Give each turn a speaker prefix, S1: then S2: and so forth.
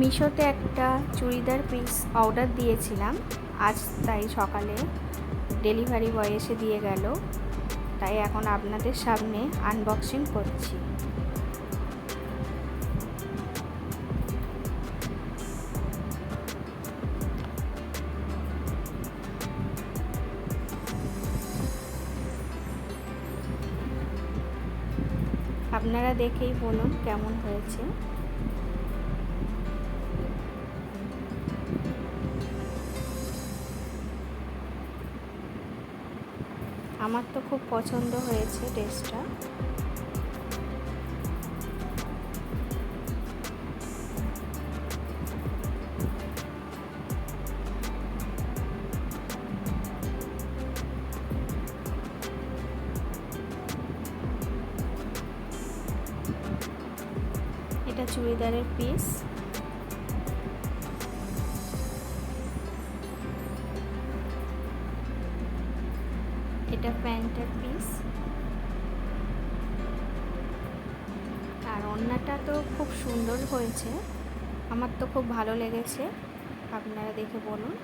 S1: মিশোতে একটা churidar piece order দিয়েছিলাম। আজ তাই সকালে ডেলিভারি বয় এসে দিয়ে গেল। তাই এখন আপনাদের সামনে আনবক্সিং করছি। আপনারা দেখেই বলুন কেমন হয়েছে। আমার তো খুব পছন্দ হয়েছে ড্রেসটা। এটা চুড়িদারের পিস এটা প্যান্টের পিস আর অন্যটা তো খুব সুন্দর হয়েছে। আমার তো খুব ভালো লেগেছে। আপনারা দেখে বলুন।